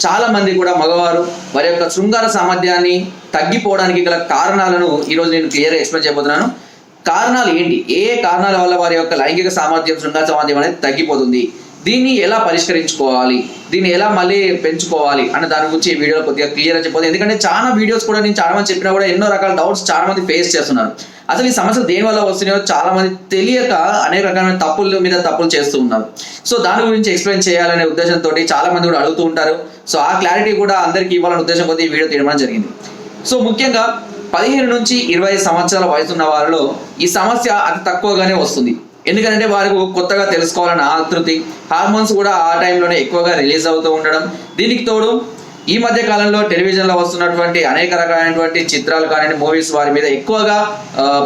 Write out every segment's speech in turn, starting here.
చాలా మంది కూడా మగవారు వారి యొక్క శృంగార సామర్థ్యాన్ని తగ్గిపోవడానికి గల కారణాలను ఈరోజు నేను క్లియర్గా ఎక్స్ప్లెయిన్ చేయబోతున్నాను. కారణాలు ఏంటి? ఏ ఏ కారణాల వల్ల వారి యొక్క లైంగిక సామర్థ్యం శృంగార సామర్థ్యం అనేది తగ్గిపోతుంది? దీన్ని ఎలా పరిష్కరించుకోవాలి? దీన్ని ఎలా మళ్ళీ పెంచుకోవాలి? అనే దాని గురించి ఈ వీడియోలో కొద్దిగా క్లియర్గా చెప్పదు ఎందుకంటే చాలా వీడియోస్ కూడా నేను చాలా మంది చెప్పినా కూడా ఎన్నో రకాల డౌట్స్ చాలా మంది ఫేస్ చేస్తున్నారు. అసలు ఈ సమస్యలు దేని వల్ల వస్తున్నాయో చాలా మంది తెలియక అనేక రకమైన తప్పుల మీద తప్పులు చేస్తూ ఉన్నారు. సో దాని గురించి ఎక్స్ప్లెయిన్ చేయాలనే ఉద్దేశంతో చాలా మంది కూడా అడుగుతూ ఉంటారు. సో ఆ క్లారిటీ కూడా అందరికీ ఇవ్వాలనే ఉద్దేశం కొద్ది వీడియో తీయడం జరిగింది. సో ముఖ్యంగా పదిహేను నుంచి ఇరవై సంవత్సరాల వయసున్న వారిలో ఈ సమస్య అతి తక్కువగానే వస్తుంది. ఎందుకంటే వారికి కొత్తగా తెలుసుకోవాలన్న ఆతృతి హార్మోన్స్ కూడా ఆ టైంలోనే ఎక్కువగా రిలీజ్ అవుతూ ఉండడం. దీనికి తోడు ఈ మధ్య కాలంలో టెలివిజన్లో వస్తున్నటువంటి అనేక రకాలైనటువంటి చిత్రాలు కానీ మూవీస్ వారి మీద ఎక్కువగా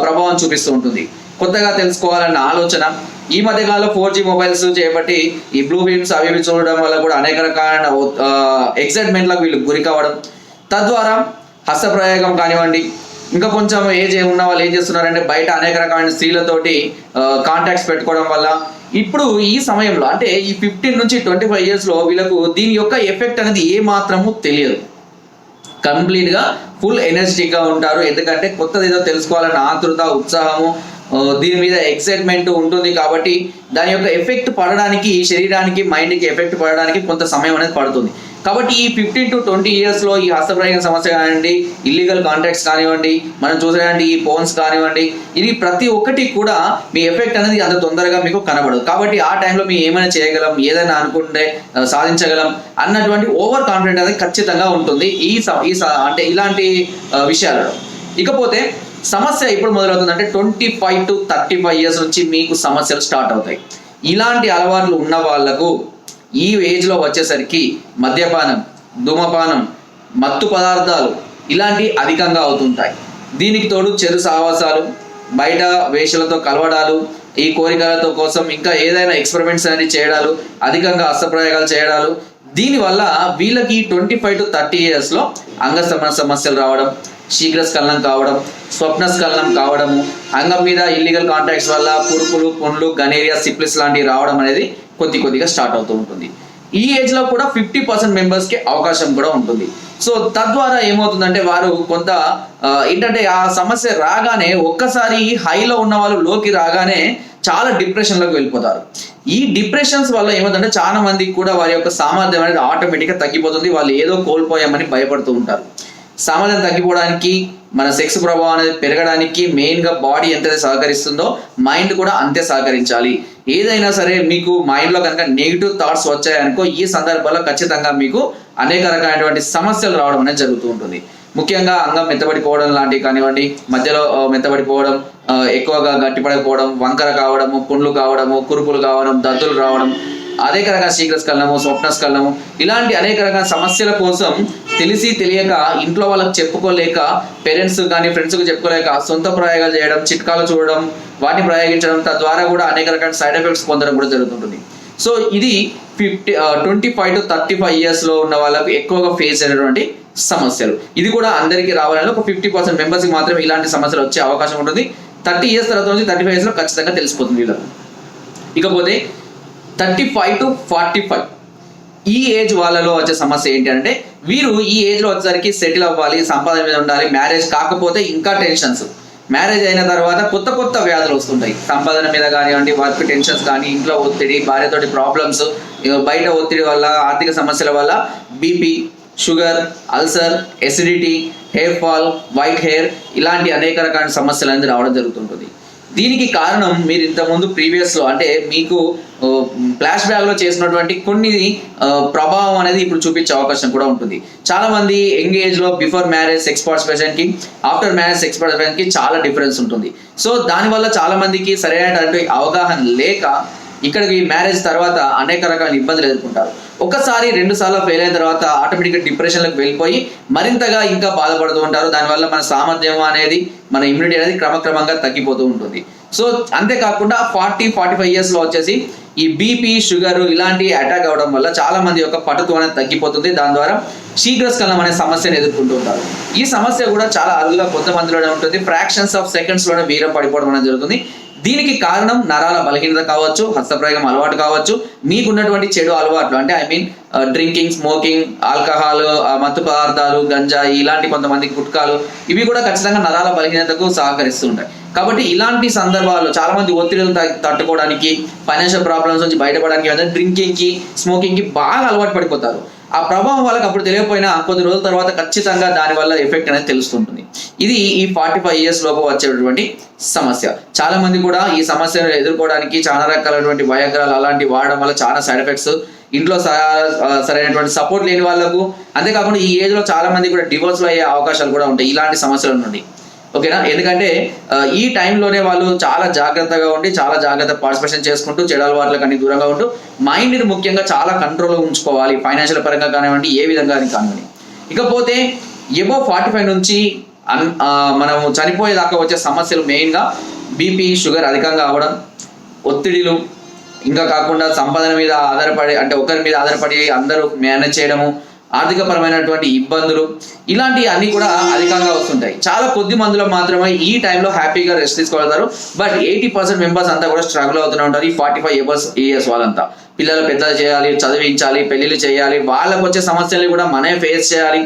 ప్రభావం చూపిస్తూ ఉంటుంది. కొత్తగా తెలుసుకోవాలన్న ఆలోచన. ఈ మధ్య కాలంలో ఫోర్ జీ మొబైల్స్ చేపట్టి ఈ బ్లూ ఫిల్మ్స్ అవి ఇవి చూడడం వల్ల కూడా అనేక రకాలైన ఎక్సైట్మెంట్లకు వీళ్ళు గురి కావడం. తద్వారా హస్తప్రయోగం కానివ్వండి ఇంకా కొంచెం ఏజ్ ఉన్న వాళ్ళు ఏం చేస్తున్నారంటే బయట అనేక రకమైన స్త్రీలతోటి కాంటాక్ట్స్ పెట్టుకోవడం వల్ల ఇప్పుడు ఈ సమయంలో అంటే ఈ ఫిఫ్టీన్ నుంచి ట్వంటీ ఫైవ్ ఇయర్స్లో వీళ్ళకు దీని యొక్క ఎఫెక్ట్ అనేది ఏ మాత్రము తెలియదు. కంప్లీట్గా ఫుల్ ఎనర్జెటిక్గా ఉంటారు. ఎందుకంటే కొత్తది ఏదో తెలుసుకోవాలన్న ఆతృత ఉత్సాహము దీని మీద ఎక్సైట్మెంట్ ఉంటుంది కాబట్టి దాని యొక్క ఎఫెక్ట్ పడడానికి శరీరానికి మైండ్కి ఎఫెక్ట్ పడడానికి కొంత సమయం అనేది పడుతుంది. కాబట్టి ఈ ఫిఫ్టీన్ టు ట్వంటీ ఇయర్స్లో ఈ హస్తప్రయోగం సమస్య కానివ్వండి ఇల్లీగల్ కాంటాక్ట్స్ కానివ్వండి మనం చూసేయండి ఈ ఫోన్స్ కానివ్వండి ఇది ప్రతి ఒక్కటి కూడా మీ ఎఫెక్ట్ అనేది అంత తొందరగా మీకు కనబడదు. కాబట్టి ఆ టైంలో మేము ఏమైనా చేయగలం ఏదైనా అనుకుంటే సాధించగలం అన్నటువంటి ఓవర్ కాన్ఫిడెంట్ అనేది ఖచ్చితంగా ఉంటుంది ఈ స- ఈ అంటే ఇలాంటి విషయాలలో. ఇకపోతే సమస్య ఎప్పుడు మొదలవుతుంది అంటే twenty five to thirty five years నుంచి మీకు సమస్యలు స్టార్ట్ అవుతాయి. ఇలాంటి అలవాట్లు ఉన్న వాళ్ళకు ఈ ఏజ్లో వచ్చేసరికి మద్యపానం ధూమపానం మత్తు పదార్థాలు ఇలాంటివి అధికంగా అవుతుంటాయి. దీనికి తోడు చెరు సావాసాలు బయట వేషలతో కలవడాలు ఈ కోరికలతో కోసం ఇంకా ఏదైనా ఎక్స్పెరిమెంట్స్ అనేది చేయడాలు అధికంగా హస్తప్రయోగాలు చేయడాలు. దీనివల్ల వీళ్ళకి ట్వంటీ ఫైవ్ టు థర్టీ ఇయర్స్లో అంగ సమస్యలు రావడం శీఘ్రస్ఖలనం కావడం స్వప్నస్ఖలనం కావడము అంగం మీద ఇల్లీగల్ కాంటాక్ట్స్ వల్ల పురుపులు పుండ్లు గనేరియా సిప్లిస్ లాంటివి రావడం అనేది కొద్ది కొద్దిగా స్టార్ట్ అవుతూ ఉంటుంది. ఈ ఏజ్లో కూడా ఫిఫ్టీ పర్సెంట్ మెంబర్స్కి అవకాశం కూడా ఉంటుంది. సో తద్వారా ఏమవుతుందంటే వారు కొంత ఏంటంటే ఆ సమస్య రాగానే ఒక్కసారి హైలో ఉన్న వాళ్ళు లోకి రాగానే చాలా డిప్రెషన్లోకి వెళ్ళిపోతారు. ఈ డిప్రెషన్స్ వల్ల ఏమవుతుందంటే చాలా మందికి కూడా వారి యొక్క సామర్థ్యం అనేది ఆటోమేటిక్గా తగ్గిపోతుంది. వాళ్ళు ఏదో కోల్పోయామని భయపడుతూ ఉంటారు. సామర్థ్యం తగ్గిపోవడానికి మన సెక్స్ ప్రభావం అనేది పెరగడానికి మెయిన్గా బాడీ ఎంతైతే సహకరిస్తుందో మైండ్ కూడా అంతే సహకరించాలి. ఏదైనా సరే మీకు మైండ్లో కనుక నెగిటివ్ థాట్స్ వచ్చాయనుకో ఈ సందర్భంలో ఖచ్చితంగా మీకు అనేక రకాలైనటువంటి సమస్యలు రావడం అనేది జరుగుతూ ఉంటుంది. ముఖ్యంగా అంగం మెత్తబడిపోవడం లాంటివి కానివ్వండి మధ్యలో మెత్తబడిపోవడం ఎక్కువగా గట్టిపడకపోవడం వంకర కావడము పుండ్లు కావడము కురుపులు కావడం దద్దులు రావడం అనేక రకాల శీఘ్రస్కలనము స్వప్నస్కలనము ఇలాంటి అనేక రకాల సమస్యల కోసం తెలిసి తెలియక ఇంట్లో వాళ్ళకి చెప్పుకోలేక పేరెంట్స్ కానీ ఫ్రెండ్స్కి చెప్పుకోలేక సొంత ప్రయోగాలు చేయడం చిట్కాలు చూడడం వాటిని ప్రయోగించడం తద్వారా కూడా అనేక రకాల సైడ్ ఎఫెక్ట్స్ పొందడం కూడా జరుగుతుంటుంది. సో ఇది fifty twenty five to thirty five ఇయర్స్లో ఉన్న వాళ్ళకు ఎక్కువగా ఫేస్ అయినటువంటి సమస్యలు. ఇది కూడా అందరికీ రావాలని ఒక ఫిఫ్టీ పర్సెంట్ మెంబర్స్కి మాత్రమే ఇలాంటి సమస్యలు వచ్చే అవకాశం ఉంటుంది. థర్టీ ఇయర్స్ తర్వాత నుంచి థర్టీ ఫైవ్ ఇయర్స్లో ఖచ్చితంగా తెలిసిపోతుంది వీళ్ళకు. ఇకపోతే thirty five to forty five ఈ ఏజ్ వాళ్ళలో వచ్చే సమస్య ఏంటి అంటే వీరు ఈ ఏజ్లో వచ్చేసరికి సెటిల్ అవ్వాలి సంపాదన మీద ఉండాలి మ్యారేజ్ కాకపోతే ఇంకా టెన్షన్స్ మ్యారేజ్ అయిన తర్వాత కొత్త కొత్త వ్యాధులు వస్తుంటాయి. సంపాదన మీద కానివ్వండి వర్క్ టెన్షన్స్ కానీ ఇంట్లో ఒత్తిడి భార్యతోటి ప్రాబ్లమ్స్ బయట ఒత్తిడి వల్ల ఆర్థిక సమస్యల వల్ల BP sugar ulcer acidity hair fall white hair ఇలాంటి అనేక రకాల సమస్యలు అనేది రావడం జరుగుతుంటుంది. దీనికి కారణం మీరు ఇంతకుముందు ప్రీవియస్లో అంటే మీకు ఫ్లాష్ బ్యాక్లో చేసినటువంటి కొన్ని ప్రభావం అనేది ఇప్పుడు చూపించే అవకాశం కూడా ఉంటుంది. చాలా మంది యంగ్ ఏజ్లో బిఫోర్ మ్యారేజ్ సెక్స్ పార్టిసిపేషన్కి ఆఫ్టర్ మ్యారేజ్ సెక్స్ పార్టిసిపేషన్కి చాలా డిఫరెన్స్ ఉంటుంది. సో దానివల్ల చాలామందికి సరైనటువంటి అవగాహన లేక ఇక్కడికి మ్యారేజ్ తర్వాత అనేక రకాల ఇబ్బందులు ఎదుర్కొంటారు. ఒకసారి రెండు సార్లు ఫెయిల్ అయిన తర్వాత ఆటోమేటిక్గా డిప్రెషన్లకు వెళ్ళిపోయి మరింతగా ఇంకా బాధపడుతూ ఉంటారు. దానివల్ల మన సామర్థ్యం అనేది మన ఇమ్యూనిటీ అనేది క్రమక్రమంగా తగ్గిపోతూ ఉంటుంది. సో అంతేకాకుండా ఫార్టీ ఫార్టీ ఫైవ్ ఇయర్స్లో వచ్చేసి ఈ బీపీ షుగర్ ఇలాంటి అటాక్ అవడం వల్ల చాలా మంది యొక్క పటుత్వం అనేది తగ్గిపోతుంది. దాని ద్వారా శీఘ్రస్కలనం అనే సమస్యను ఎదుర్కొంటూ ఉంటారు. ఈ సమస్య కూడా చాలా అరుదుగా కొంతమందిలోనే ఉంటుంది. ఫ్రాక్షన్స్ ఆఫ్ సెకండ్స్లోనే వీరం పడిపోవడం అనేది జరుగుతుంది. దీనికి కారణం నరాల బలహీనత కావచ్చు హస్తప్రయోగం అలవాటు కావచ్చు మీకున్నటువంటి చెడు అలవాట్లు అంటే I mean drinking smoking alcohol మత్తు పదార్థాలు గంజాయి ఇలాంటి కొంతమంది గుట్కాలు ఇవి కూడా ఖచ్చితంగా నరాల బలహీనతకు సహకరిస్తూ ఉంటాయి కాబట్టి ఇలాంటి సందర్భాల్లో చాలా మంది ఒత్తిడిని తట్టుకోవడానికి ఫైనాన్షియల్ ప్రాబ్లమ్స్ నుంచి బయటపడడానికి డ్రింకింగ్కి స్మోకింగ్కి బాగా అలవాటు పడిపోతారు. ఆ ప్రభావం వాళ్ళకి అప్పుడు తెలియకపోయినా కొద్ది రోజుల తర్వాత ఖచ్చితంగా దాని వల్ల ఎఫెక్ట్ అనేది తెలుస్తుంటుంది. ఇది ఈ ఫార్టీ ఫైవ్ ఇయర్స్ లోపు వచ్చేటటువంటి సమస్య. చాలా మంది కూడా ఈ సమస్యను ఎదుర్కోవడానికి చాలా రకాలైనటువంటి వయగ్రాలు అలాంటివి వాడడం వల్ల చాలా సైడ్ ఎఫెక్ట్స్ ఇంట్లో స- సరైనటువంటి సపోర్ట్ లేని వాళ్ళకు అంతేకాకుండా ఈ ఏజ్లో చాలా మంది కూడా డివోర్స్ అయ్యే అవకాశాలు కూడా ఉంటాయి. ఇలాంటి సమస్యల నుండి ఓకేనా? ఎందుకంటే ఈ టైంలోనే వాళ్ళు చాలా జాగ్రత్తగా ఉండి చాలా జాగ్రత్త పార్టిసిపేషన్ చేసుకుంటూ చెడు వాటికి అన్ని దూరంగా ఉంటూ మైండ్ని ముఖ్యంగా చాలా కంట్రోల్లో ఉంచుకోవాలి. ఫైనాన్షియల్ పరంగా కానివ్వండి ఏ విధంగా అని కానివ్వండి. ఇకపోతే ఎబో ఫార్టీ ఫైవ్ నుంచి అన్ మనం మనము చనిపోయేదాకా వచ్చే సమస్యలు మెయిన్గా బీపీ షుగర్ అధికంగా అవ్వడం ఒత్తిడిలు ఇంకా కాకుండా సంపాదన మీద ఆధారపడి అంటే ఒకరి మీద ఆధారపడి అందరూ మేనేజ్ చేయడము ఆర్థికపరమైనటువంటి ఇబ్బందులు ఇలాంటివి అన్ని కూడా అధికంగా వస్తుంటాయి. చాలా కొద్ది మందిలో మాత్రమే ఈ టైంలో హ్యాపీగా రెస్ట్ తీసుకోగలుగుతారు. బట్ ఎయిటీ పర్సెంట్ మెంబర్స్ అంతా కూడా స్ట్రగుల్ అవుతూనే ఉంటారు ఈ ఫార్టీ ఫైవ్ ఇయర్స్ ఇయర్స్ వాళ్ళంతా. పిల్లలు పెద్దలు చేయాలి చదివించాలి పెళ్ళిళ్ళు చేయాలి వాళ్ళకు వచ్చే సమస్యలు కూడా మనమే ఫేస్ చేయాలి.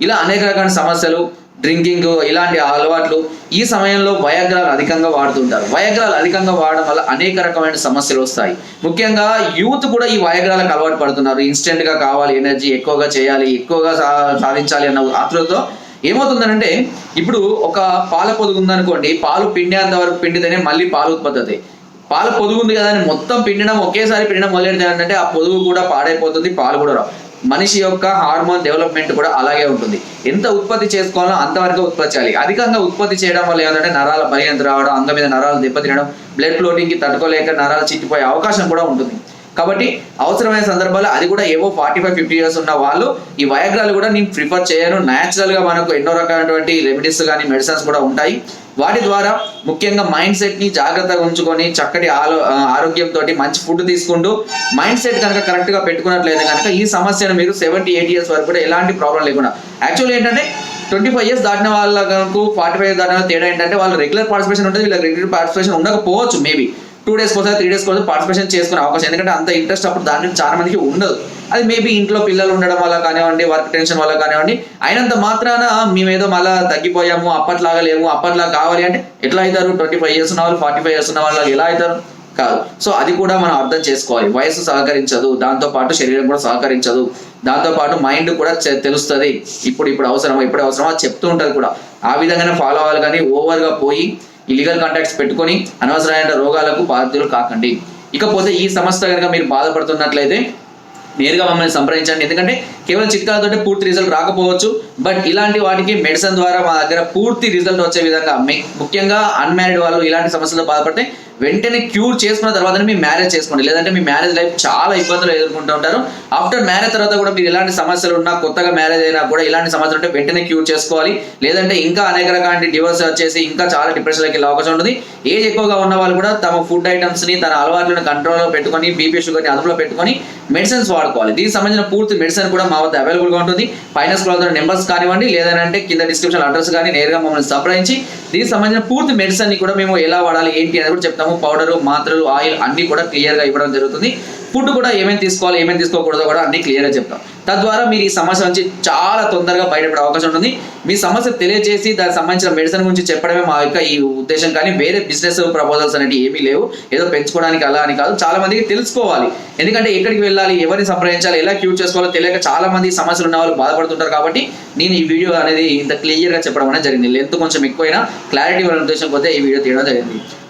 ఇలా అనేక రకాల సమస్యలు డ్రింకింగ్ ఇలాంటి అలవాట్లు ఈ సమయంలో వయగ్రాలు అధికంగా వాడుతుంటారు. వయగ్రాలు అధికంగా వాడడం వల్ల అనేక రకమైన సమస్యలు వస్తాయి. ముఖ్యంగా యూత్ కూడా ఈ వయగ్రాలకు అలవాటు పడుతున్నారు. ఇన్స్టెంట్గా కావాలి ఎనర్జీ ఎక్కువగా చేయాలి ఎక్కువగా సా- సాధించాలి అన్న ఆతృతతో ఏమవుతుందనంటే ఇప్పుడు ఒక పాల పొదుగు ఉందనుకోండి పాలు పిండేంత వరకు పిండితేనే మళ్ళీ పాలు ఉత్పత్తి అవుతాయి పాలు పొదుగు ఉంది కదా అని మొత్తం పిండడం ఒకేసారి పిండడం మొదలెడితే ఏంటంటే ఆ పొదుగు కూడా పాడైపోతుంది పాలు కూడా రావు. మనిషి యొక్క హార్మోన్ డెవలప్మెంట్ కూడా అలాగే ఉంటుంది. ఎంత ఉత్పత్తి చేసుకోవాలో అంతవరకు ఉత్పత్తి చేయాలి. అధికంగా ఉత్పత్తి చేయడం వల్ల ఏంటంటే నరాల బలహీనత రావడం అంగ మీద నరాలు దెబ్బతినడం బ్లడ్ ఫ్లోటింగ్కి తట్టుకోలేక నరాలు చిట్టిపోయే అవకాశం కూడా ఉంటుంది. కాబట్టి అవసరమైన సందర్భాల్లో అది కూడా ఏవో ఫార్టీ ఫైవ్ ఫిఫ్టీ ఇయర్స్ ఉన్న వాళ్ళు ఈ వయగ్రాలు కూడా నేను ప్రిఫర్ చేయను. న్యాచురల్గా మనకు ఎన్నో రకాలైనటువంటి రెమెడీస్ కానీ మెడిసిన్స్ కూడా ఉంటాయి. వాటి ద్వారా ముఖ్యంగా మైండ్ సెట్ని జాగ్రత్తగా ఉంచుకొని చక్కటి ఆలో ఆరోగ్యంతో మంచి ఫుడ్ తీసుకుంటూ మైండ్ సెట్ కనుక కరెక్ట్గా పెట్టుకున్నట్లయితే కనుక ఈ సమస్యను మీరు సెవెంటీ ఎయిట్ ఇయర్స్ వరకు కూడా ఎలాంటి ప్రాబ్లం లేకుండా యాక్చువల్లీ ఏంటంటే ట్వంటీ ఫైవ్ ఇయర్స్ దాటిన వాళ్ళకు ఫార్టీ ఫైవ్ దాటిన తేడా ఏంటంటే వాళ్ళు రెగ్యులర్ పార్టిసిపేషన్ ఉంటుంది వీళ్ళకి రెగ్యులర్ పార్టిసిపేషన్ ఉండకపోవచ్చు మేబీ టూ డేస్ కోసం త్రీ డేస్ కోసం పార్టిసిపేషన్ చేసుకునే అవకాశం. ఎందుకంటే అంత ఇంట్రెస్ట్ అప్పుడు దాని నుంచి చాలా మందికి ఉండదు. అది మేబీ ఇంట్లో పిల్లలు ఉండడం వల్ల కానివ్వండి వర్క్ టెన్షన్ వల్ల కానివ్వండి అయినంత మాత్రాన మేమేదో మళ్ళీ తగ్గిపోయాము అప్పట్లాగా లేము అప్పట్లా కావాలి అంటే ఎట్లా అవుతారు? ట్వంటీ ఫైవ్ ఇయర్స్ ఉన్న వాళ్ళు ఫార్టీ ఫైవ్ ఇయర్స్ ఉన్న వాళ్ళు ఎలా అవుతారు? కాదు. సో అది కూడా మనం అర్థం చేసుకోవాలి. వయసు సహకరించదు. దాంతో పాటు శరీరం కూడా సహకరించదు. దాంతో పాటు మైండ్ కూడా తెలుస్తుంది. ఇప్పుడు ఇప్పుడు అవసరమా ఇప్పుడు అవసరమా చెప్తూ ఉంటుంది కూడా. ఆ విధంగానే ఫాలో అవ్వాలి కానీ ఓవర్గా పోయి ఇల్లీగల్ కాంటాక్ట్స్ పెట్టుకొని అనవసరమైన రోగాలకు బాధ్యులు కాకండి. ఇకపోతే ఈ సమస్య కనుక మీరు బాధపడుతున్నట్లయితే నేరుగా మమ్మల్ని సంప్రదించండి. ఎందుకంటే కేవలం చిట్కాలతో పూర్తి రిజల్ట్ రాకపోవచ్చు. బట్ ఇలాంటి వాటికి మెడిసిన్ ద్వారా మా దగ్గర పూర్తి రిజల్ట్ వచ్చే విధంగా ముఖ్యంగా అన్మ్యారీడ్ వాళ్ళు ఇలాంటి సమస్యలు బాధపడితే వెంటనే క్యూర్ చేసుకున్న తర్వాతనే మీ మ్యారేజ్ చేసుకోండి. లేదంటే మీ మ్యారేజ్ లైఫ్ చాలా ఇబ్బందులు ఎదుర్కొంటూ ఉంటారు. ఆఫ్టర్ మ్యారేజ్ తర్వాత కూడా మీరు ఎలాంటి సమస్యలు ఉన్నా కొత్తగా మ్యారేజ్ అయినా కూడా ఇలాంటి సమస్యలు ఉంటే వెంటనే క్యూర్ చేసుకోవాలి. లేదంటే ఇంకా అనేక రకాల డివోర్స్ వచ్చేసి ఇంకా చాలా డిప్రెషన్ వెళ్ళే అవకాశం ఉంటుంది. ఏజ్ ఎక్కువగా ఉన్న వాళ్ళు కూడా తమ ఫుడ్ ఐటమ్స్ని తన అలవాట్లను కంట్రోల్లో పెట్టుకొని బీపీ షుగర్ని అదుపులో పెట్టుకొని మెడిసిన్స్ వాడుకోవాలి. దీనికి సంబంధించిన పూర్తి మెడిసిన్ కూడా మా వద్ద అవైలబుల్గా ఉంటుంది. ఫైనాన్స్ క్లాత్ నెంబర్స్ కానివ్వండి లేదంటే కింద డిస్క్రిప్షన్ అడ్రస్ కానీ నేరుగా మమ్మల్ని సంప్రదించి దీనికి సంబంధించిన పూర్తి మెడిసిన్ని కూడా మేము ఎలా వాడాలి ఏంటి అనేది కూడా చెప్తాము. పౌడరు మాత్రలు ఆయిల్ అన్ని కూడా క్లియర్గా ఇవ్వడం జరుగుతుంది. ఫుడ్ కూడా ఏమేమి తీసుకోవాలి ఏమేమి తీసుకోకూడదో కూడా అన్ని క్లియర్గా చెప్తాం. తద్వారా మీరు ఈ సమస్య నుంచి చాలా తొందరగా బయటపడే అవకాశం ఉంటుంది. మీ సమస్య తెలియజేసి దానికి సంబంధించిన మెడిసిన్ గురించి చెప్పడమే మా యొక్క ఈ ఉద్దేశం. కానీ వేరే బిజినెస్ ప్రపోజల్స్ అనేవి ఏమీ లేవు. ఏదో పెంచుకోవడానికి అలా అని కాదు. చాలా మందికి తెలుసుకోవాలి. ఎందుకంటే ఎక్కడికి వెళ్ళాలి ఎవరిని సంప్రదించాలి ఎలా క్యూర్ చేసుకోవాలో తెలియక చాలా మంది సమస్యలు ఉన్న వాళ్ళు బాధపడుతుంటారు కాబట్టి నేను ఈ వీడియో అనేది ఇంత క్లియర్గా చెప్పడం అనేది జరిగింది. లెంత్ కొంచెం ఎక్కువైనా క్లారిటీ వాళ్ళ ఉద్దేశం పోతే ఈ వీడియో తీయడం జరిగింది.